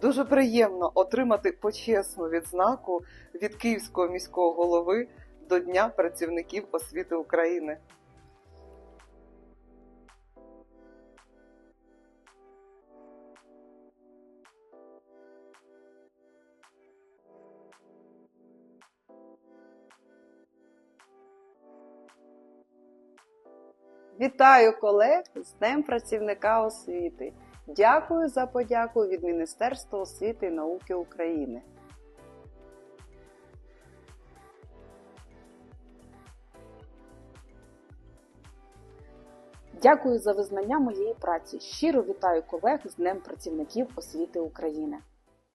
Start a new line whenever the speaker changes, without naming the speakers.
Дуже приємно отримати почесну відзнаку від Київського міського голови до Дня працівників освіти України.
Вітаю колег з Днем працівника освіти. Дякую за подяку від Міністерства освіти і науки України.
Дякую за визнання моєї праці. Щиро вітаю колег з Днем працівників освіти України.